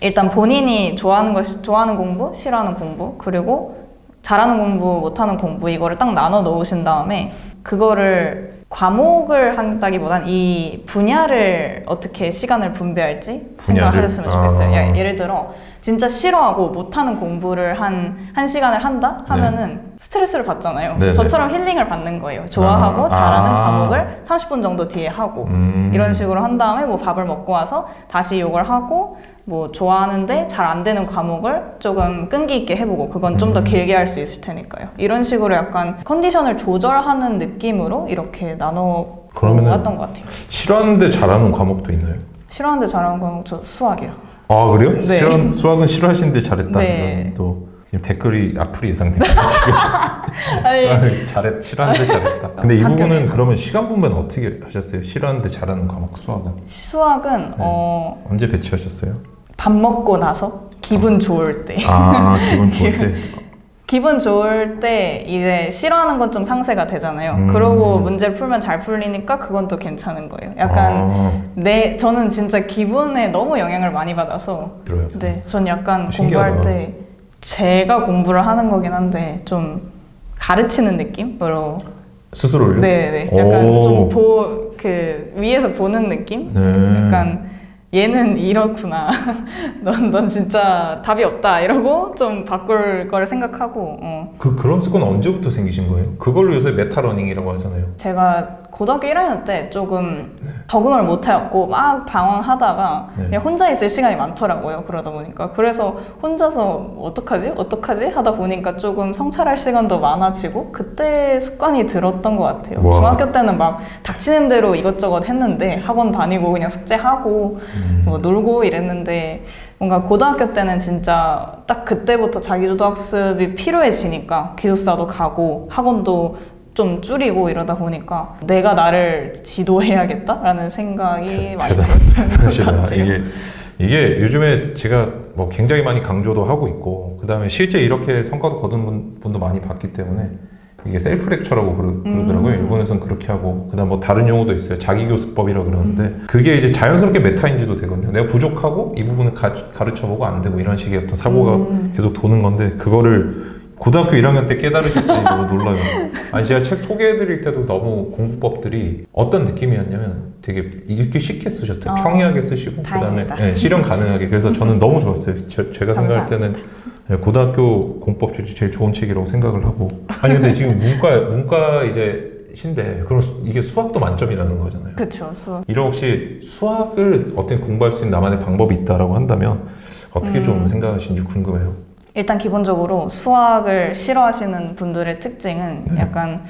일단 본인이 좋아하는 것, 좋아하는 공부, 싫어하는 공부, 그리고 잘하는 공부, 못하는 공부 이거를 딱 나눠 놓으신 다음에 그거를 과목을 한다기보단 이 분야를 어떻게 시간을 분배할지 생각을 분야를? 하셨으면 좋겠어요. 아. 예, 예를 들어 진짜 싫어하고 못하는 공부를 한, 한 시간을 한다? 하면은 스트레스를 받잖아요. 네, 네. 저처럼 힐링을 받는 거예요. 좋아하고 아. 잘하는 아. 과목을 30분 정도 뒤에 하고 음. 이런 식으로 한 다음에 뭐 밥을 먹고 와서 다시 이걸 하고 뭐 좋아하는데 잘 안 되는 과목을 조금 끈기 있게 해보고 그건 좀더 음. 길게 할 수 있을 테니까요. 이런 식으로 약간 컨디션을 조절하는 느낌으로 이렇게 나눠 왔던 것 같아요. 싫어하는데 잘하는 과목도 있나요? 싫어하는데 잘하는 과목 저 수학이요. 아 그래요? 네. 싫어, 수학은 싫어하시는데 잘했다 네. 이런 또 지금 댓글이 악플이 예상됩니다 지금 잘했 싫어하는데 잘했다 근데 이 학교 부분은 내에서. 그러면 시간 분배는 어떻게 하셨어요? 싫어하는데 잘하는 과목 수학은 수학은 어, 언제 배치하셨어요? 밥 먹고 나서 기분 좋을 때 아 기분 좋을 때 기분 좋을 때 이제 싫어하는 건 좀 상쇄가 되잖아요. 음. 그러고 문제를 풀면 잘 풀리니까 그건 또 괜찮은 거예요. 약간 아, 내 저는 진짜 기분에 너무 영향을 많이 받아서 들어요 네, 전 약간 신기하다. 공부할 때 제가 공부를 하는 거긴 한데 좀 가르치는 느낌으로 스스로요? 네, 네. 약간 오. 좀보 그 위에서 보는 느낌? 네. 약간 얘는 이렇구나. 넌, 넌 진짜 답이 없다. 이러고 좀 바꿀 거를 생각하고 어. 그 그런 습관 언제부터 생기신 거예요? 그걸로 요새 메타러닝이라고 하잖아요. 제가 고등학교 1학년 때 조금 적응을 못 해갖고 막 방황하다가 네. 그냥 혼자 있을 시간이 많더라고요. 그러다 보니까. 그래서 혼자서 어떡하지? 어떡하지? 하다 보니까 조금 성찰할 시간도 많아지고 그때 습관이 들었던 것 같아요. 와. 중학교 때는 막 닥치는 대로 이것저것 했는데 학원 다니고 그냥 숙제하고 음. 뭐 놀고 이랬는데 뭔가 고등학교 때는 진짜 딱 그때부터 자기주도 학습이 필요해지니까 기숙사도 가고 학원도 좀 줄이고 이러다 보니까 내가 나를 지도해야겠다라는 생각이 많이 들었던 것 같아요. 이게 이게 요즘에 제가 뭐 굉장히 많이 강조도 하고 있고 그 다음에 실제 이렇게 성과도 거둔 분, 분도 많이 봤기 때문에 이게 셀프 렉처라고 그러, 그러 더라고요. 음. 일본에서는 그렇게 하고 그다음 뭐 다른 용어도 있어요. 자기 교수법이라고 그러는데 그게 이제 자연스럽게 메타인지도 되거든요. 내가 부족하고 이 부분을 가, 가르쳐보고 안 되고 이런 식의 어떤 사고가 음. 계속 도는 건데 그거를 고등학교 1학년 때 깨달으셨다니 너무 놀라요. 아니 제가 책 소개해드릴 때도 너무 공부법들이 어떤 느낌이었냐면 되게 읽기 쉽게 쓰셨대요. 아, 평이하게 쓰시고 그다음에. 예, 실현 가능하게 그래서 저는 너무 좋았어요. 제, 제가 생각할 때는 예, 고등학교 공법 중에 제일 좋은 책이라고 생각을 하고 아니 근데 지금 문과 문과 이제 신데 그럼 수- 이게 수학도 만점이라는 거잖아요. 그쵸 수학. 이런 혹시 수학을 어떻게 공부할 수 있는 나만의 방법이 있다라고 한다면 어떻게 좀 음. 생각하시는지 궁금해요. 일단 기본적으로 수학을 싫어하시는 분들의 특징은 네. 약간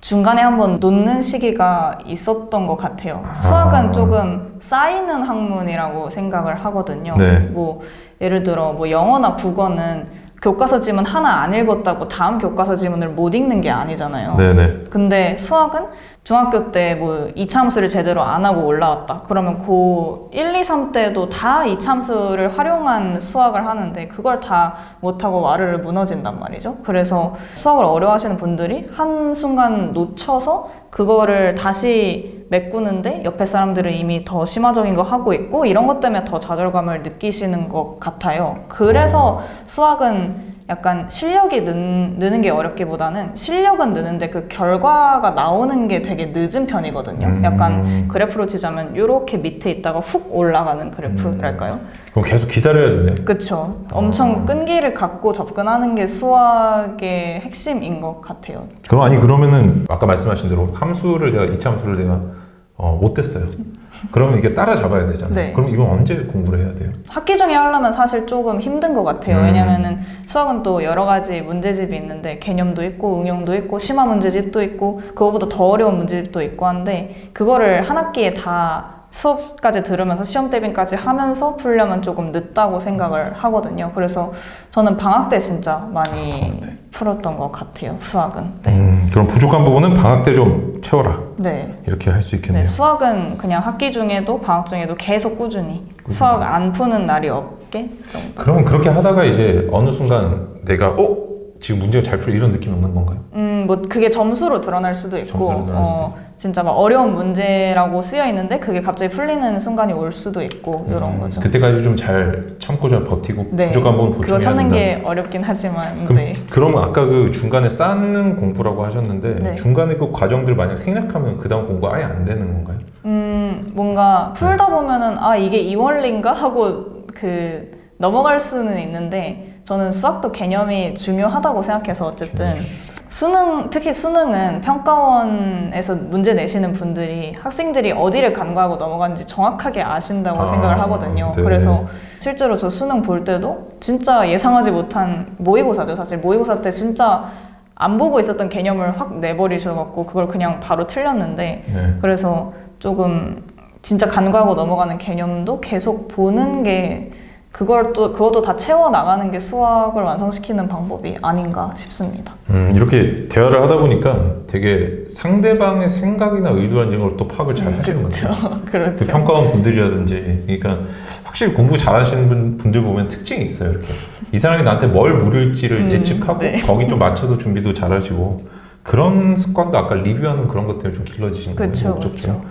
중간에 한번 놓는 시기가 있었던 것 같아요. 수학은 아. 조금 쌓이는 학문이라고 생각을 하거든요. 네. 뭐 예를 들어 뭐 영어나 국어는 교과서 지문 하나 안 읽었다고 다음 교과서 지문을 못 읽는 게 아니잖아요. 네네. 근데 수학은 중학교 때 뭐 이참수를 제대로 안 하고 올라왔다. 그러면 고 1, 2, 3 때도 다 이참수를 활용한 수학을 하는데 그걸 다 못하고 와르르 무너진단 말이죠. 그래서 수학을 어려워하시는 분들이 한순간 놓쳐서 그거를 다시 메꾸는데 옆에 사람들은 이미 더 심화적인 거 하고 있고 이런 것 때문에 더 좌절감을 느끼시는 것 같아요. 그래서 수학은 약간 실력이 는, 느는 게 어렵기보다는 실력은 느는데 그 결과가 나오는 게 되게 늦은 편이거든요. 음. 약간 그래프로 치자면 이렇게 밑에 있다가 훅 올라가는 그래프랄까요? 그럼 계속 기다려야 되네요. 그쵸. 엄청 아. 끈기를 갖고 접근하는 게 수학의 핵심인 것 같아요. 그럼 아니 그러면은 아까 말씀하신 대로 함수를 내가 이차 함수를 내가 어, 못했어요. 그러면 이게 따라잡아야 되잖아요. 네. 그럼 이건 언제 공부를 해야 돼요? 학기 중에 하려면 사실 조금 힘든 것 같아요. 음. 왜냐면은 수학은 또 여러 가지 문제집이 있는데 개념도 있고 응용도 있고 심화 문제집도 있고 그거보다 더 어려운 문제집도 있고 한데 그거를 한 학기에 다 수업까지 들으면서 시험 대비까지 하면서 풀려면 조금 늦다고 생각을 하거든요. 그래서 저는 방학 때 진짜 많이 때. 풀었던 것 같아요. 수학은. 네. 음, 그럼 부족한 부분은 방학 때 좀 채워라. 네. 이렇게 할 수 있겠네요. 네, 수학은 그냥 학기 중에도 방학 중에도 계속 꾸준히 수학 안 푸는 날이 없게 좀 그러면 그렇게 하다가 이제 어느 순간 내가 어 지금 문제가 잘 풀 이런 느낌이 오는 건가요? 음, 뭐 그게 점수로 드러날 수도 있고, 점수로 드러날 수도 어, 진짜 막 어려운 문제라고 쓰여 있는데 그게 갑자기 풀리는 순간이 올 수도 있고 이런 음, 거죠. 그때까지 좀 잘 참고 잘 버티고 네. 부족한 부분 보충해야 그거 찾는 된다. 게 어렵긴 하지만 그럼, 네. 그러면 아까 그 중간에 쌓는 공부라고 하셨는데 네. 중간에 그 과정들 만약 생략하면 그 다음 공부 아예 안 되는 건가요? 음, 뭔가 풀다 보면은 아 이게 이 원리인가 하고 그 넘어갈 수는 있는데 저는 수학도 개념이 중요하다고 생각해서 어쨌든 수능 특히 수능은 평가원에서 문제 내시는 분들이 학생들이 어디를 간과하고 넘어가는지 정확하게 아신다고 아, 생각을 하거든요. 네. 그래서 실제로 저 수능 볼 때도 진짜 예상하지 못한 모의고사죠. 사실 모의고사 때 진짜 안 보고 있었던 개념을 확 내버리셔갖고 그걸 그냥 바로 틀렸는데 네. 그래서 조금 진짜 간과하고 넘어가는 개념도 계속 보는 게 그걸 또 그것도 다 채워 나가는 게 수학을 완성시키는 방법이 아닌가 싶습니다. 음, 이렇게 대화를 하다 보니까 되게 상대방의 생각이나 의도한 이런 걸또 파악을 잘 하시는 것 같아요. 그 그렇죠. 평가원 분들이라든지 그러니까 확실히 공부 잘하시는 분, 분들 보면 특징이 있어요. 이렇게 이 사람이 나한테 뭘 물을지를 음, 예측하고 네. 거기 좀 맞춰서 준비도 잘하시고 그런 습관도 아까 리뷰하는 그런 것 때문에 좀 길러지신 거예요. 그렇죠.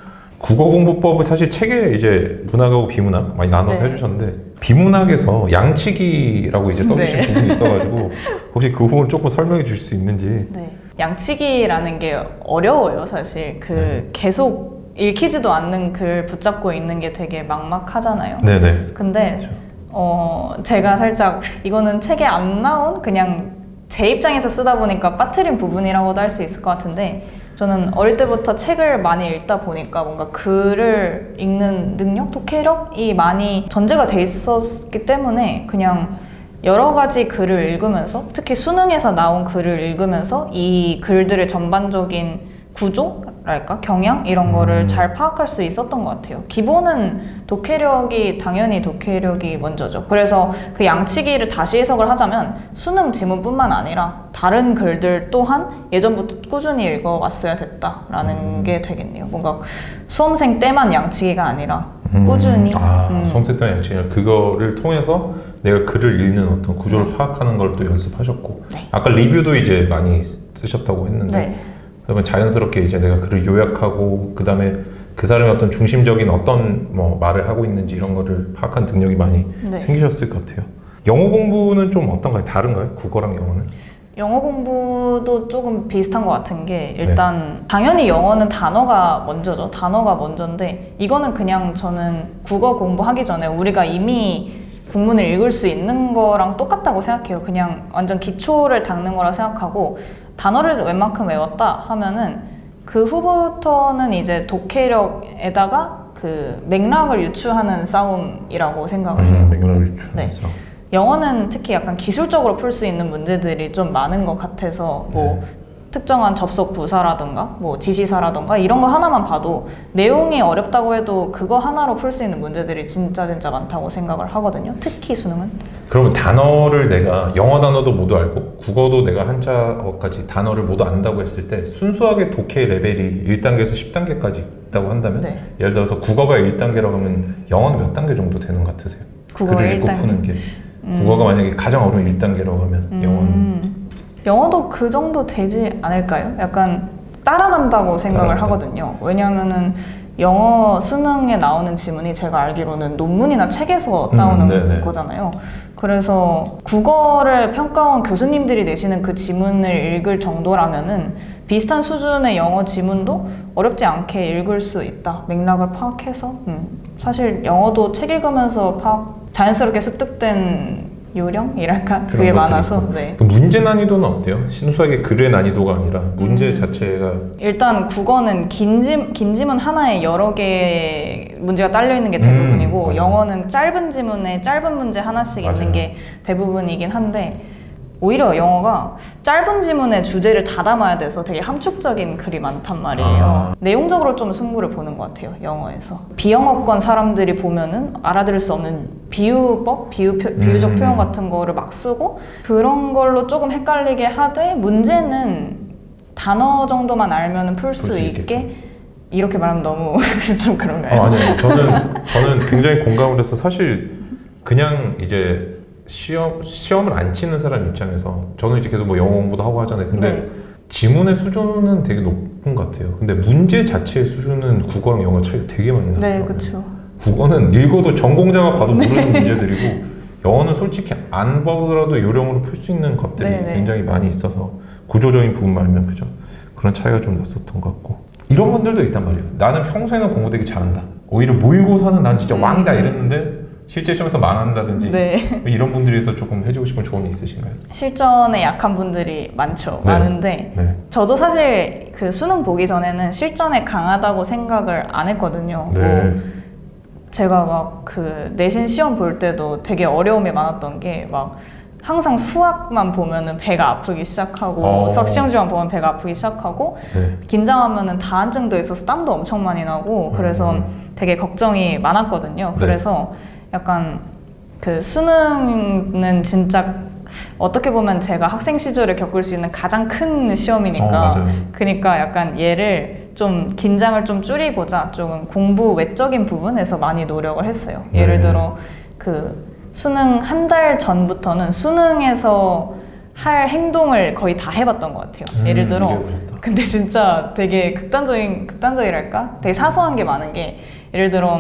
국어 공부법을 사실 책에 이제 문학하고 비문학 많이 나눠서 네. 해주셨는데 비문학에서 양치기라고 이제 써주신 네. 부분이 있어가지고 혹시 그 부분 조금 설명해 주실 수 있는지 네. 양치기라는 게 어려워요, 사실. 그 네. 계속 읽히지도 않는 글 붙잡고 있는 게 되게 막막하잖아요. 네네 근데 그렇죠. 어 제가 살짝 이거는 책에 안 나온 그냥 제 입장에서 쓰다 보니까 빠뜨린 부분이라고도 할 수 있을 것 같은데 저는 어릴 때부터 책을 많이 읽다 보니까 뭔가 글을 읽는 능력, 독해력이 많이 전제가 돼 있었기 때문에 그냥 여러 가지 글을 읽으면서 특히 수능에서 나온 글을 읽으면서 이 글들의 전반적인 구조 랄까 경향 이런 거를 음. 잘 파악할 수 있었던 것 같아요. 기본은 독해력이 당연히 독해력이 먼저죠. 그래서 그 양치기를 다시 해석을 하자면 수능 지문뿐만 아니라 다른 글들 또한 예전부터 꾸준히 읽어왔어야 됐다라는 음. 게 되겠네요. 뭔가 수험생 때만 양치기가 아니라 음, 꾸준히 아, 음. 수험 때 양치기 그거를 통해서 내가 글을 읽는 어떤 구조를 파악하는 걸 또 연습하셨고 네. 아까 리뷰도 이제 많이 쓰- 쓰셨다고 했는데 네. 그러면 자연스럽게 이제 내가 글을 요약하고 그 다음에 그 사람의 어떤 중심적인 어떤 뭐 말을 하고 있는지 이런 거를 파악하는 능력이 많이 네. 생기셨을 것 같아요. 영어 공부는 좀 어떤가요? 다른가요? 국어랑 영어는? 영어 공부도 조금 비슷한 것 같은 게 일단 당연히 영어는 단어가 먼저죠. 단어가 먼저인데 이거는 그냥 저는 국어 공부하기 전에 우리가 이미 국문을 읽을 수 있는 거랑 똑같다고 생각해요. 그냥 완전 기초를 닦는 거라 생각하고 단어를 웬만큼 외웠다 하면은 그 후부터는 이제 독해력에다가 그 맥락을 유추하는 싸움이라고 생각을 해요. 음, 맥락을 유추하면서 영어는 특히 약간 기술적으로 풀 수 있는 문제들이 좀 많은 것 같아서 뭐 특정한 접속 부사라든가 뭐 지시사라든가 이런 거 하나만 봐도 내용이 어렵다고 해도 그거 하나로 풀 수 있는 문제들이 진짜 진짜 많다고 생각을 하거든요. 특히 수능은. 그러면 단어를 내가 영어 단어도 모두 알고 국어도 내가 한자어까지 단어를 모두 안다고 했을 때 순수하게 독해 레벨이 1단계에서 10단계까지 있다고 한다면 네. 예를 들어서 국어가 1단계라고 하면 영어는 몇 단계 정도 되는 것 같으세요? 국어가 글을 읽고 1단계? 푸는 게 국어가 만약에 가장 어려운 1단계라고 하면 영어는 음, 영어도 그 정도 되지 않을까요? 약간 따라간다고 생각을. 하거든요. 왜냐하면은 영어 수능에 나오는 지문이 제가 알기로는 논문이나 책에서 음, 따오는 네네. 거잖아요. 그래서 국어를 평가원 교수님들이 내시는 그 지문을 읽을 정도라면은 비슷한 수준의 영어 지문도 어렵지 않게 읽을 수 있다. 맥락을 파악해서. 음. 사실 영어도 책 읽으면서 파악, 자연스럽게 습득된 요령이랄까? 그게 많아서. 네. 그 문제 난이도는 어때요? 순수하게 글의 난이도가 아니라 문제 음. 자체가 일단 국어는 긴, 지, 긴 지문 하나에 여러 개 문제가 딸려 있는 게 대부분이고 음, 맞아요. 영어는 짧은 지문에 짧은 문제 하나씩 맞아요. 있는 게 대부분이긴 한데 오히려 영어가 짧은 지문에 주제를 다 담아야 돼서 되게 함축적인 글이 많단 말이에요. 아. 내용적으로 좀 승부를 보는 것 같아요. 영어에서 비영어권 사람들이 보면은 알아들을 수 없는 비유법, 비유 표, 비유적 음. 표현 같은 거를 막 쓰고 그런 걸로 조금 헷갈리게 하되 문제는 단어 정도만 알면 풀수 풀수 있게 이렇게 말하면 너무 좀 그런가요? 아, 아니요. 저는 저는 굉장히 공감을 해서 사실 그냥 이제 시험 시험을 안 치는 사람 입장에서 저는 이제 계속 뭐 영어 공부도 하고 하잖아요. 근데 네. 지문의 수준은 되게 높은 것 같아요. 근데 문제 자체의 수준은 국어랑 영어 차이가 되게 많이 나요. 네, 그렇죠. 국어는 읽어도 전공자가 봐도 모르는 문제들이고 영어는 솔직히 안 보더라도 요령으로 풀 수 있는 것들이 네, 네. 굉장히 많이 있어서 구조적인 부분 말면 그죠 그런 차이가 좀 났었던 것 같고 이런 분들도 있단 말이에요 나는 평소에는 공부 되게 잘한다 오히려 모의고사는 난 진짜 음. 왕이다 이랬는데 실제 시험에서 망한다든지 네. 이런 분들에서 조금 해주고 싶은 조언이 있으신가요? 실전에 약한 분들이 많죠. 네. 많은데 네. 저도 사실 그 수능 보기 전에는 실전에 강하다고 생각을 안 했거든요. 뭐 네. 제가 막 그 내신 시험 볼 때도 되게 어려움이 많았던 게 막 항상 수학만 보면은 배가 아프기 시작하고 어. 수학 시험지만 보면 배가 아프기 시작하고 네. 긴장하면은 다한증도 있어서 땀도 엄청 많이 나고 그래서 음. 되게 걱정이 많았거든요. 네. 그래서 약간 그 수능은 진짜 어떻게 보면 제가 학생 시절에 겪을 수 있는 가장 큰 시험이니까 어. 그러니까 약간 얘를 좀 긴장을 좀 줄이고자 조금 공부 외적인 부분에서 많이 노력을 했어요. 네. 예를 들어 그 수능 한 달 전부터는 수능에서 할 행동을 거의 다 해봤던 것 같아요. 예를 음, 들어 얘기해보셨다. 근데 진짜 되게 극단적인 극단적이랄까? 되게 사소한 게 많은 게 예를 들어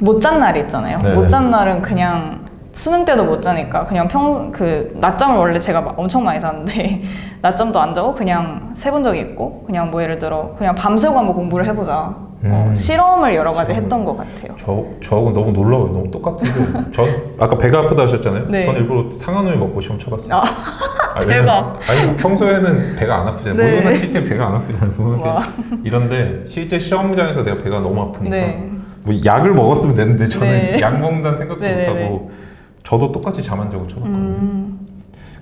못 잔 날이 있잖아요. 네네. 못 잔 날은 그냥 수능 때도 못 자니까 그냥 평 그 낮잠을 원래 제가 막 엄청 많이 자는데 낮잠도 안 자고 그냥 세본 적이 있고 그냥 뭐 예를 들어 그냥 밤새고 한번 공부를 해보자. 어, 음. 실험을 여러 가지. 했던 것 같아요. 저, 저하고 너무 놀라워요. 너무 똑같은데. 전 아까 배가 아프다 하셨잖아요. 네. 전 일부러 상한우유 먹고 시험 쳐봤어요. 아, 아니, 왜냐면-. 아니 뭐 평소에는 배가 안 아프잖아요. 네. 모의고사 칠때 배가 안 아프잖아요. 이런데 실제 시험장에서 내가 배가 너무 아프니까 네. 뭐 약을 먹었으면 되는데 저는 네. 약 먹는다는 생각도 네, 네, 못하고 저도 똑같이 잠 안 자고 쳐봤거든요. 음,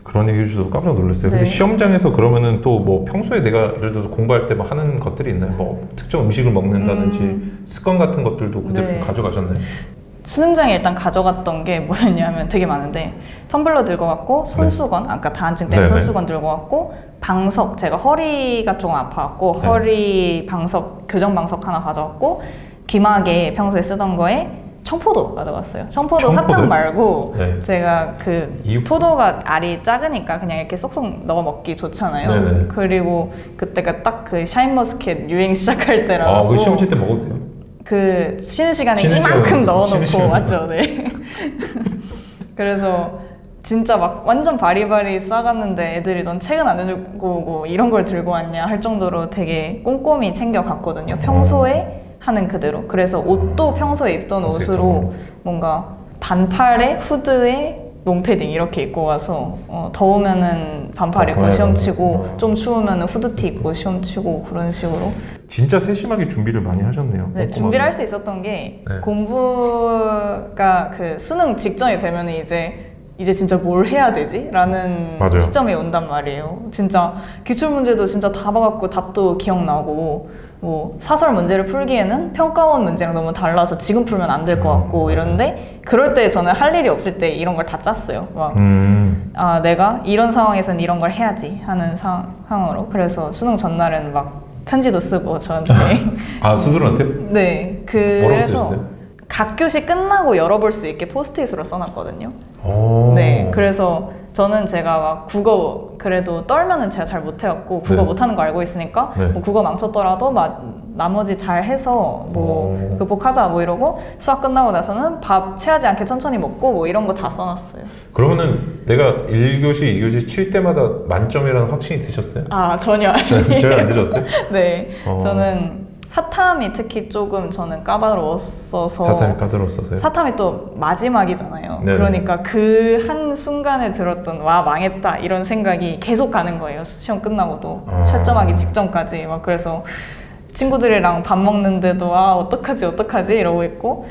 그런 얘기 해주셔서 깜짝 놀랐어요. 근데 네. 시험장에서 그러면은 또 뭐 평소에 내가 예를 들어서 공부할 때 뭐 하는 것들이 있나요? 뭐 특정 음식을 먹는다든지 음. 습관 같은 것들도 그대로 네. 좀 가져가셨나요? 수능장에 일단 가져갔던 게 뭐였냐면 되게 많은데 텀블러 들고 갔고 손수건 아까 다한증 때 네. 손수건 들고 갔고 방석 제가 허리가 조금 아파갖고 네. 허리 방석 교정 방석 하나 가져갔고 귀마개 평소에 쓰던 거에 청포도 가져갔어요. 청포도 청포도요? 사탕 말고 네. 제가 그 이육수? 포도가 알이 작으니까 그냥 이렇게 쏙쏙 넣어 먹기 좋잖아요. 네네. 그리고 그때가 딱 그 샤인머스켓 유행 시작할 때라고. 아, 그 시험 칠 때 먹어도 돼요? 그 쉬는 시간에 쉬는 이만큼 시간에, 넣어놓고 시간에. 맞죠, 네. 그래서 진짜 막 완전 바리바리 싸갔는데 애들이 넌 책은 안 들고 오고 이런 걸 들고 왔냐 할 정도로 되게 꼼꼼히 챙겨 갔거든요. 평소에 하는 그대로. 그래서 옷도 평소에 입던 옷으로 뭔가 반팔에 후드에 롱패딩 이렇게 입고 가서 어, 더우면은 반팔 어, 입고 그래요. 시험 치고 어. 좀 추우면은 후드티 입고 시험 치고 그런 식으로 진짜 세심하게 준비를 많이 하셨네요. 네, 꼼꼼하게. 준비를 할 수 있었던 게 네. 공부가 그 수능 직전이 되면 이제 이제 진짜 뭘 해야 되지?라는 맞아요. 시점이 온단 말이에요. 진짜 기출 문제도 진짜 다 봐갖고 답도 기억나고 뭐 사설 문제를 풀기에는 평가원 문제랑 너무 달라서 지금 풀면 안 될것 음, 같고 맞아요. 이런데 그럴 때 저는 할 일이 없을 때 이런 걸 다 짰어요. 막 음, 아, 내가 이런 상황에서는 이런 걸 해야지 하는 상, 상황으로. 그래서 수능 전날은 막 편지도 쓰고 저한테. 아 스스로한테 네. 뭐라고 그래서 쓰셨어요? 각 교시 끝나고 열어볼 수 있게 포스트잇으로 써놨거든요. 오. 네. 그래서 저는 제가 막 국어 그래도 떨면은 제가 잘 못해갖고 국어 네. 못하는 거 알고 있으니까 네. 뭐 국어 망쳤더라도 막 나머지 잘 해서 뭐 오. 극복하자 뭐 이러고 수학 끝나고 나서는 밥 체하지 않게 천천히 먹고 뭐 이런 거 다 써놨어요. 그러면은 내가 1교시, 2교시 칠 때마다 만점이라는 확신이 드셨어요? 아 전혀 아니에요. 전혀 안 드셨어요? 네, 어. 저는 사탐이 특히 조금 저는 까다로웠어서 사탐이 까다로웠어서요? 사탐이 또 마지막이잖아요. 네네. 그러니까 그 한 순간에 들었던 와 망했다 이런 생각이 계속 가는 거예요. 시험 끝나고도 아. 채점하기 직전까지 막 그래서 친구들이랑 밥 먹는데도 아 어떡하지 어떡하지 이러고 있고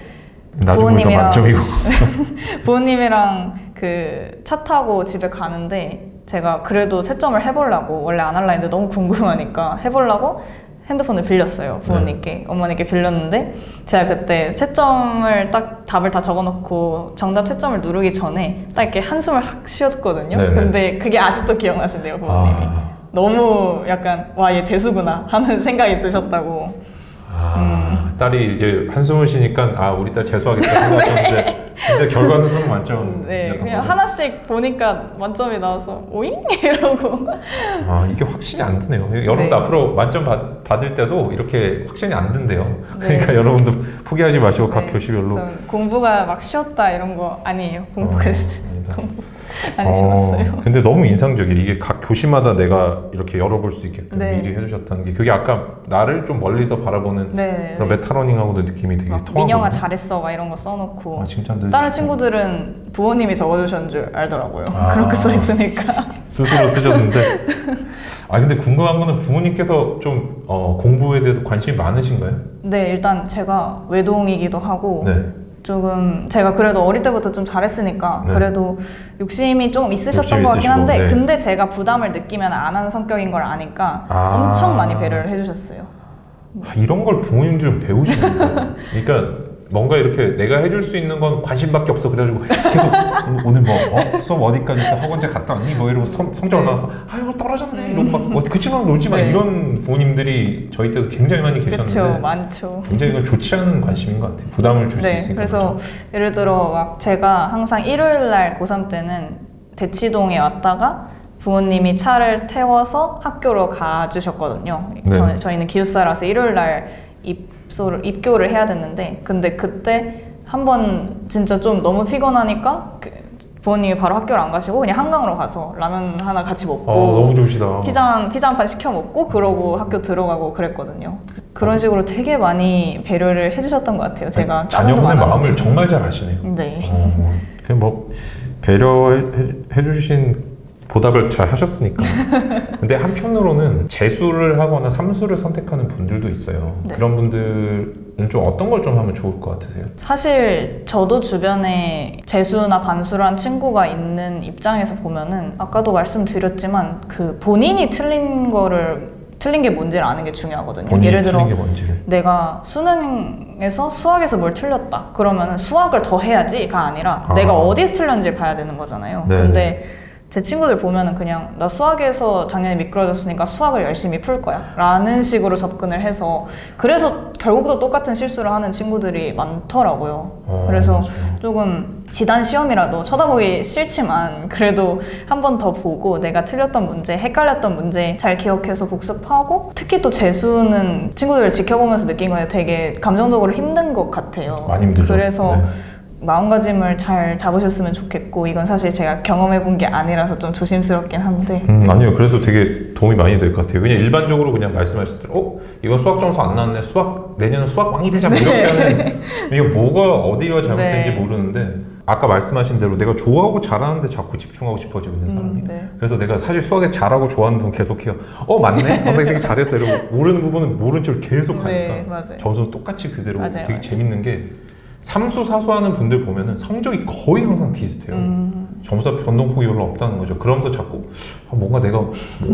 부모님이랑- 만점이고 부모님이랑 그 차 타고 집에 가는데 제가 그래도 채점을 해보려고 원래 안 할라 했는데 너무 궁금하니까 해보려고 핸드폰을 빌렸어요 부모님께. 네. 어머니께 빌렸는데 제가 그때 채점을 딱 답을 다 적어놓고 정답 채점을 누르기 전에 딱 이렇게 한숨을 확 쉬었거든요. 네네. 근데 그게 아직도 기억나신대요 부모님이. 아, 너무 약간 와 얘 재수구나 하는 생각이 드셨다고. 아, 딸이 이제 한숨을 쉬니까 아 우리 딸 재수하겠다 생각하셨는데 근데 결과는 만점. 네, 그냥 하나씩 보니까 만점이 나와서 오잉 이러고 아 이게 확신이 안 드네요. 여러분도 네. 앞으로 만점 받, 받을 때도 이렇게 확신이 안 든대요. 네. 그러니까 여러분도 포기하지 마시고 각 네, 교시별로. 전 공부가 막 쉬웠다 이런 거 아니에요. 공부가 어, 아니다. 안 쉬웠어요. 어, 근데 너무 인상적이에요. 이게 각 교시마다 내가 이렇게 열어볼 수 있게끔 네. 미리 해주셨다는 게 그게 아까 나를 좀 멀리서 바라보는 네. 그런 메타러닝하고도 느낌이 되게 막 통하고. 민영아 잘했어 막 이런 거 써놓고 아 칭찬도 다른. 친구들은 부모님이 적어주셨는 줄 알더라고요. 아. 그렇게 써있으니까. 스스로 쓰셨는데. 아 근데 궁금한 거는 부모님께서 좀 어, 공부에 대해서 관심이 많으신가요? 네, 일단 제가 외동이기도 하고 네. 조금 제가 그래도 어릴 때부터 좀 잘했으니까 네. 그래도 욕심이 좀 있으셨던 욕심이 것 같긴 있으시고, 한데 네. 근데 제가 부담을 느끼면 안 하는 성격인 걸 아니까 아. 엄청 많이 배려를 해주셨어요. 아, 이런 걸 부모님들 좀 배우시는 거예요. 그러니까 뭔가 이렇게 내가 해줄 수 있는 건 관심밖에 없어. 그래가지고 계속 오늘 뭐 어? 수업 어디까지 했어? 학원제 갔다 왔니? 뭐 이러고 성, 성적 올라와서 아 이거 떨어졌네. 이러고 막 어디 그 친구랑 놀지 마. 네. 이런 부모님들이 저희 때도 굉장히 많이 계셨는데 그렇죠, 많죠. 굉장히 이건 좋지 않은 관심인 것 같아요. 부담을 줄수 네, 있으니까. 그래서 그렇죠? 예를 들어 막 제가 항상 일요일 날 고3 때는 대치동에 왔다가 부모님이 차를 태워서 학교로 가주셨거든요. 네. 저, 저희는 기숙사라서 일요일 날 입 소를 입교를 해야 됐는데 근데 그때 한 번 진짜 좀 너무 피곤하니까 그 부모님이 바로 학교를 안 가시고 그냥 한강으로 가서 라면 하나 같이 먹고 어, 너무 좋으시다. 피자 한, 피자 한 판 시켜 먹고 그러고 학교 들어가고 그랬거든요. 그런 식으로 되게 많이 배려를 해주셨던 것 같아요. 제가 짜증도 자녀분의 많았는데. 마음을 정말 잘 아시네요. 네. 어, 그냥 뭐 배려해 해- 해주신 보답을 잘 하셨으니까. 근데 한편으로는 재수를 하거나 삼수를 선택하는 분들도 있어요. 네. 그런 분들은 좀 어떤 걸 좀 하면 좋을 것 같으세요? 사실 저도 주변에 재수나 반수를 한 친구가 있는 입장에서 보면은 아까도 말씀드렸지만 그 본인이 틀린 거를 틀린 게 뭔지를 아는 게 중요하거든요. 예를 들어. 내가 수능에서 수학에서 뭘 틀렸다. 그러면 수학을 더 해야지가 아니라 아. 내가 어디서 틀렸는지 봐야 되는 거잖아요. 네네. 근데 제 친구들 보면은 그냥 나 수학에서 작년에 미끄러졌으니까 수학을 열심히 풀 거야. 라는 식으로 접근을 해서 그래서 결국도 똑같은 실수를 하는 친구들이 많더라고요. 어, 그래서 맞아요. 조금 지단 시험이라도 쳐다보기 싫지만 그래도 한 번 더 보고 내가 틀렸던 문제, 헷갈렸던 문제 잘 기억해서 복습하고 특히 또 재수는 친구들을 지켜보면서 느낀 거예요. 되게 감정적으로 힘든 것 같아요. 많이 힘들죠. 그래서 네. 마음가짐을 잘 잡으셨으면 좋겠고 이건 사실 제가 경험해 본 게 아니라서 좀 조심스럽긴 한데 음, 아니요. 그래도 되게 도움이 많이 될 것 같아요. 그냥 일반적으로 그냥 말씀하실 때, 어? 이거 수학 점수 안 나왔네. 수학, 내년은 수학 왕이 되자. 뭐 이렇게 하면, 이게 뭐가, 어디가 잘못된지 네. 모르는데, 아까 말씀하신 대로 내가 좋아하고 잘하는데 자꾸 집중하고 싶어지고 있는 사람이. 음, 네. 그래서 내가 사실 수학에 잘하고 좋아하는 분 계속 해요. 어, 맞네? 어, 내가 되게 잘했어. 이러고 모르는 부분은 모른 척 계속 하니까. 네, 맞아요. 점수는 똑같이 그대로 맞아요, 되게 맞아요. 재밌는 게, 삼수, 사수 하는 분들 보면은 성적이 거의 항상 비슷해요. 음, 점수가 변동폭이 별로 없다는 거죠. 그러면서 자꾸 아, 뭔가 내가 뭐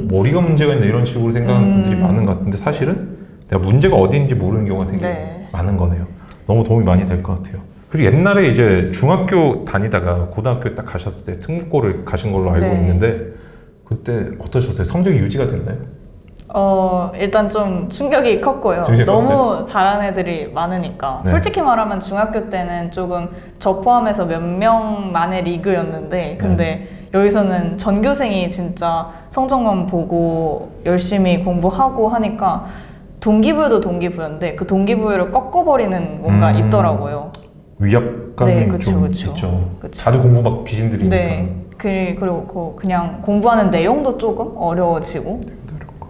머리가 문제가 있네 이런 식으로 생각하는 음. 분들이 많은 것 같은데 사실은 내가 문제가 어디 있는지 모르는 경우가 되게 네. 많은 거네요. 너무 도움이 많이 될 것 같아요. 그리고 옛날에 이제 중학교 다니다가 고등학교 딱 가셨을 때 특목고를 가신 걸로 알고 네. 있는데 그때 어떠셨어요? 성적이 유지가 됐나요? 어 일단 좀 충격이 컸고요. 충격이 너무 잘하는 애들이 많으니까 네. 솔직히 말하면 중학교 때는 조금 저 포함해서 몇 명만의 리그였는데 근데 여기서는 전교생이 진짜 성적만 보고 열심히 공부하고 하니까 동기부여도 동기부여인데 그 동기부여를 꺾어버리는 뭔가 음. 있더라고요. 위압감이 네, 그쵸, 좀 그쵸. 있죠. 그쵸. 자주 공부 막 비신들이니까. 네. 그- 그리고 그냥 공부하는 내용도 조금 어려워지고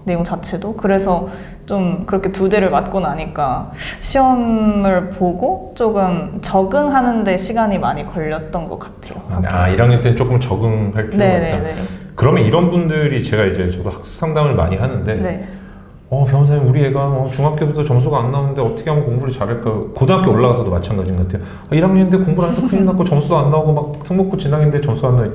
내용 자체도 그래서 좀 그렇게 두 대를 맞고 나니까 시험을 보고 조금 적응하는데 시간이 많이 걸렸던 것 같아요. 아, 1학년 때는 조금 적응할 필요가 있다. 네네네. 그러면 이런 분들이 제가 이제 저도 학습 상담을 많이 하는데 네. 어 변호사님 우리 애가 어, 중학교부터 점수가 안 나오는데 어떻게 하면 공부를 잘할까 고등학교 올라가서도 마찬가지인 것 같아요 아, 1학년인데 공부를 안 해서 큰일 났고 점수도 안 나오고 막 특목고 진학인데 점수 안 나오고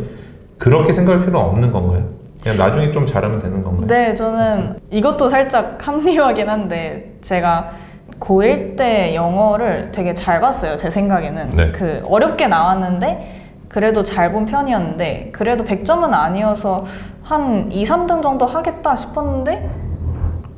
그렇게 생각할 필요는 없는 건가요? 그냥 나중에 좀 잘하면 되는 건가요? 네, 저는 이것도 살짝 합리화긴 한데 제가 고1 때 영어를 되게 잘 봤어요. 제 생각에는. 네. 그 어렵게 나왔는데 그래도 잘 본 편이었는데 그래도 100점은 아니어서 한 2, 3등 정도 하겠다 싶었는데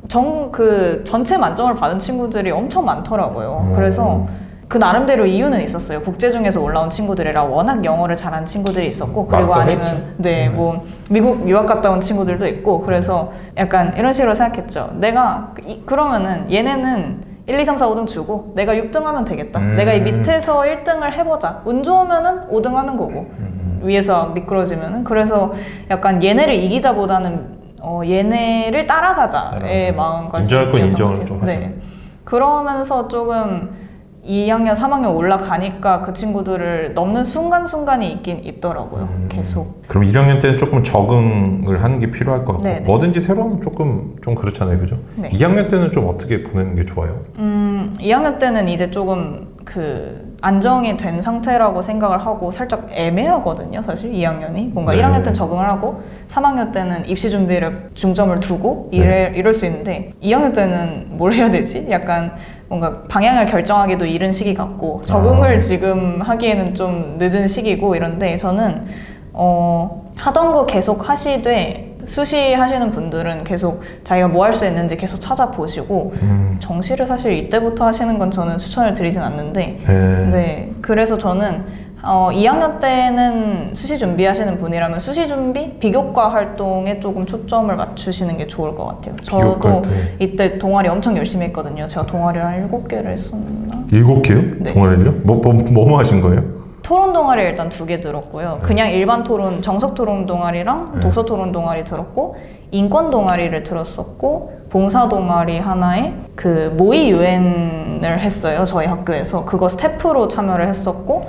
정 그 전체 만점을 받은 친구들이 엄청 많더라고요. 음. 그래서 그 나름대로 이유는 있었어요. 국제 중에서 올라온 친구들이라 워낙 영어를 잘하는 친구들이 있었고 그리고 아니면 했죠. 네, 음. 뭐 미국 유학 갔다 온 친구들도 있고 그래서 약간 이런 식으로 생각했죠. 내가 이- 그러면은 얘네는 1, 2, 3, 4, 5등 주고 내가 6등 하면 되겠다. 음. 내가 이 밑에서 1등을 해보자. 운 좋으면은 5등 하는 거고 음. 위에서 미끄러지면은 그래서 약간 얘네를 이기자보다는 어, 얘네를 따라가자의 따라가자. 마음가짐 인정할 건 인정을 좀 하자. 네. 그러면서 조금 2학년, 3학년 올라가니까 그 친구들을 넘는 순간순간이 있긴 있더라고요. 음. 계속. 그럼 1학년 때는 조금 적응을 하는 게 필요할 것 같고 네네. 뭐든지 새로 하면 조금 좀 그렇잖아요, 그죠? 네. 2학년 때는 좀 어떻게 보내는 게 좋아요? 음, 2학년 때는 이제 조금 그 안정이 된 상태라고 생각을 하고 살짝 애매하거든요, 사실 2학년이. 뭔가 네. 1학년 때는 적응을 하고 3학년 때는 입시 준비를 중점을 두고 네. 이래, 이럴 수 있는데 2학년 때는 뭘 해야 되지? 약간 뭔가 방향을 결정하기도 이른 시기 같고 적응을 아. 지금 하기에는 좀 늦은 시기고 이런데 저는 어, 하던 거 계속 하시되 수시 하시는 분들은 계속 자기가 뭐 할 수 있는지 계속 찾아보시고 음. 정시를 사실 이때부터 하시는 건 저는 추천을 드리진 않는데 네. 네 그래서 저는 어, 2학년 때는 수시 준비하시는 분이라면 수시 준비 비교과 활동에 조금 초점을 맞추시는 게 좋을 것 같아요. 저도 활동. 이때 동아리 엄청 열심히 했거든요. 제가 동아리를 한 7개를 했었나? 일곱 개요? 네. 동아리를요? 뭐, 뭐, 뭐뭐 하신 거예요? 토론 동아리 일단 두 개 들었고요. 그냥 일반 토론, 정석 토론 동아리랑 네. 도서 토론 동아리 들었고, 인권 동아리를 들었었고, 봉사 동아리 하나에 그 모의 유엔을 했어요. 저희 학교에서. 그거 스태프로 참여를 했었고,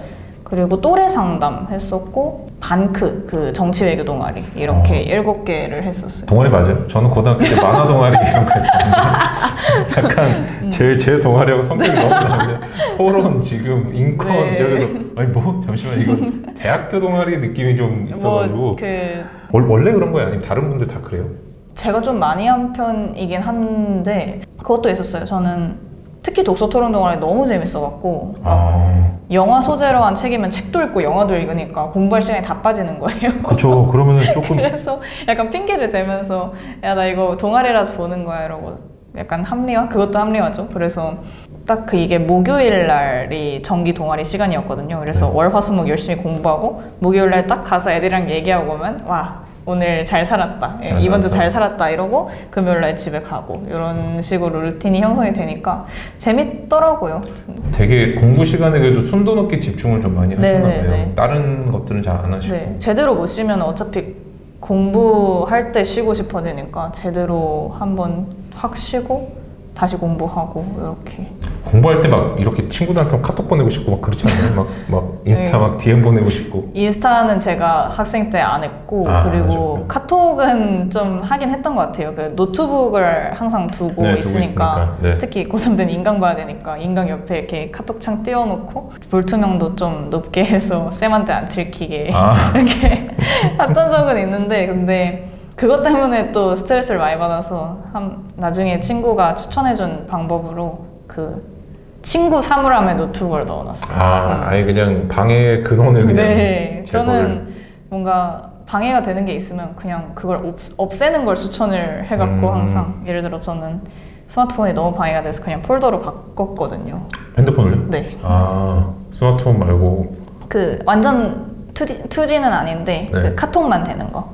그리고 또래 상담 했었고, 반크, 그 정치 외교 동아리. 이렇게 어. 일곱 개를 했었어요. 동아리 맞아요? 저는 고등학교 때 만화 동아리 이런 거 했었는데 약간 제, 제 동아리하고 성격이 너무 다른데 토론 지금 인권 네. 저기서 아니 뭐 잠시만 이거 대학교 동아리 느낌이 좀 있어가지고 뭐, 그, 월- 원래 그런 거예요? 아니면 다른 분들 다 그래요? 제가 좀 많이 한 편이긴 한데, 그것도 있었어요. 저는 특히 독서 토론 동아리 너무 재밌어갖고, 아 영화 소재로 한 책이면 책도 읽고 영화도 읽으니까 공부할 시간이 다 빠지는 거예요. 그쵸 그러면은 조금 그래서 약간 핑계를 대면서 야 나 이거 동아리라서 보는 거야 이러고 약간 합리화? 그것도 합리화죠. 그래서 딱 그 이게 목요일 날이 정기 동아리 시간이었거든요. 그래서 네. 월, 화, 수, 목 열심히 공부하고 목요일 날 딱 가서 애들이랑 얘기하고 오면 와 오늘 잘 살았다. 예, 잘 이번 주. 잘 살았다 이러고 금요일 날 집에 가고 이런 식으로 루틴이 형성이 되니까 재밌더라고요. 되게 공부 시간에 그래도 순도 높게 집중을 좀 많이 네, 하셨나 네, 봐요 네. 다른 것들은 잘 안 하시고 네, 제대로 못 쉬면 어차피 공부할 때 쉬고 싶어지니까 제대로 한번 확 쉬고 다시 공부하고 이렇게. 공부할 때 막 이렇게 친구들한테 카톡 보내고 싶고 막 그렇지 않아요? 막, 막 인스타 네. 막 DM 보내고 싶고 인스타는 제가 학생 때 안 했고 아, 그리고 하셨구나. 카톡은 좀 하긴 했던 것 같아요. 그 노트북을 항상 두고 네, 두고 있으니까, 있으니까. 네. 특히 고3들은 인강 봐야 되니까 인강 옆에 이렇게 카톡창 띄워놓고 볼투명도 좀 높게 해서 쌤한테 안 들키게 아 이렇게 했던 적은 있는데 근데 그것 때문에 또 스트레스를 많이 받아서 한, 나중에 친구가 추천해준 방법으로 그 친구 사물함에 노트북을 넣어놨어요. 아, 아예 그냥 방해 근원을 그냥 네, 제거를. 저는 뭔가 방해가 되는 게 있으면 그냥 그걸 없, 없애는 걸 추천을 해갖고 음. 항상 예를 들어 저는 스마트폰이 너무 방해가 돼서 그냥 폴더로 바꿨거든요. 핸드폰을요? 네, 아 스마트폰 말고 그 완전 2D, 2G는 아닌데 네. 그 카톡만 되는 거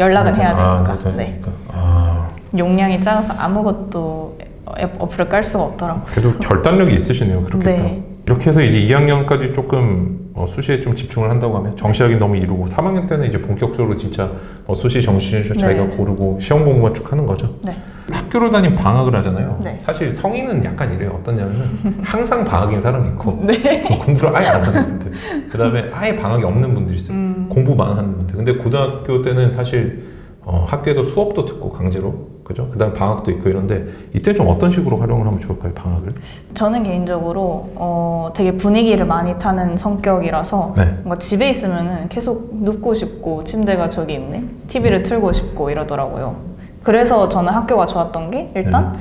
연락은 해야 아, 되니까. 그것도 네. 아 용량이 작아서 아무것도 앱 어플을 깔 수가 없더라고요. 그래도 결단력이 있으시네요 그렇겠다 네. 이렇게 해서 이제 2학년까지 조금 어, 수시에 좀 집중을 한다고 하면 정시하기 너무 이루고 3학년 때는 이제 본격적으로 진짜 어, 수시 정시 자기가 네. 고르고 시험 공부만 쭉 하는 거죠 네. 학교를 다니면 방학을 하잖아요 네. 사실 성인은 약간 이래요 어떠냐면 항상 방학인 사람이 있고 네. 공부를 아예 안 하는 분들 그 다음에 아예 방학이 없는 분들이 있어요 음. 공부만 하는 분들. 근데 고등학교 때는 사실 어, 학교에서 수업도 듣고 강제로 그죠? 그다음 방학도 있고 이런데 이때 좀 어떤 식으로 활용을 하면 좋을까요? 방학을? 저는 개인적으로 어, 되게 분위기를 많이 타는 성격이라서 네. 뭔가 집에 있으면은 계속 눕고 싶고 침대가 저기 있네 TV를 틀고 싶고 이러더라고요. 그래서 저는 학교가 좋았던 게 일단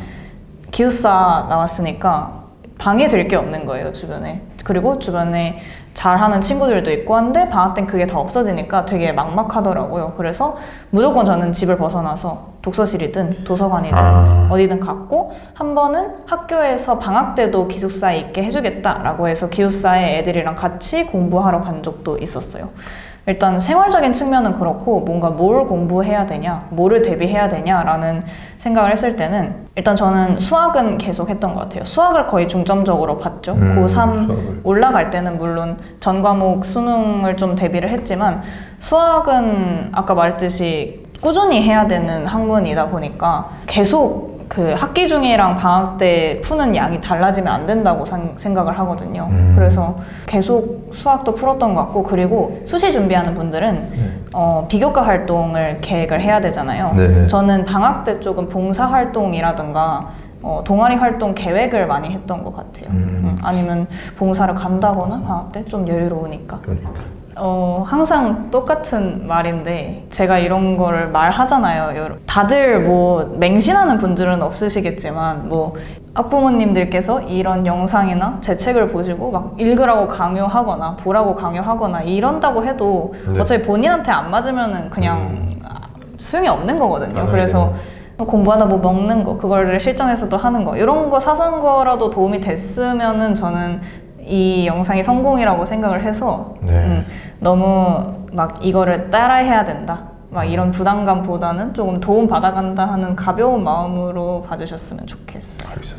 기숙사 나왔으니까 방해될 게 없는 거예요 주변에. 그리고 주변에 잘하는 친구들도 있고 한데 방학 땐 그게 다 없어지니까 되게 막막하더라고요. 그래서 무조건 저는 집을 벗어나서 독서실이든 도서관이든 아. 어디든 갔고 한 번은 학교에서 방학 때도 기숙사에 있게 해주겠다라고 해서 기숙사에 애들이랑 같이 공부하러 간 적도 있었어요. 일단 생활적인 측면은 그렇고 뭔가 뭘 공부해야 되냐, 뭐를 대비해야 되냐라는 생각을 했을 때는 일단 저는 수학은 계속 했던 것 같아요. 수학을 거의 중점적으로 봤죠. 음, 고3 수학을. 올라갈 때는 물론 전 과목 수능을 좀 대비를 했지만 수학은 아까 말했듯이 꾸준히 해야 되는 학문이다 보니까 계속 그 학기 중이랑 방학 때 푸는 양이 달라지면 안 된다고 상- 생각을 하거든요. 음. 그래서 계속 수학도 풀었던 것 같고 그리고 수시 준비하는 분들은 네. 어, 비교과 활동을 계획을 해야 되잖아요. 네네. 저는 방학 때 조금 봉사 활동이라든가 어, 동아리 활동 계획을 많이 했던 것 같아요. 음. 음, 아니면 봉사를 간다거나 방학 때 좀 여유로우니까. 그러니까. 어, 항상 똑같은 말인데 제가 이런 거를 말하잖아요. 다들 뭐 맹신하는 분들은 없으시겠지만 뭐 학부모님들께서 이런 영상이나 제 책을 보시고 막 읽으라고 강요하거나 보라고 강요하거나 이런다고 해도 네. 어차피 본인한테 안 맞으면은 그냥 아, 소용이 없는 거거든요. 아, 그래서 공부하다 뭐 먹는 거 그거를 실전에서도 하는 거 이런 거 사소한 거라도 도움이 됐으면은 저는 이 영상이 성공이라고 생각을 해서 네. 음, 너무 막 이거를 따라해야 된다. 막 이런 부담감보다는 조금 도움 받아간다 하는 가벼운 마음으로 봐주셨으면 좋겠어요.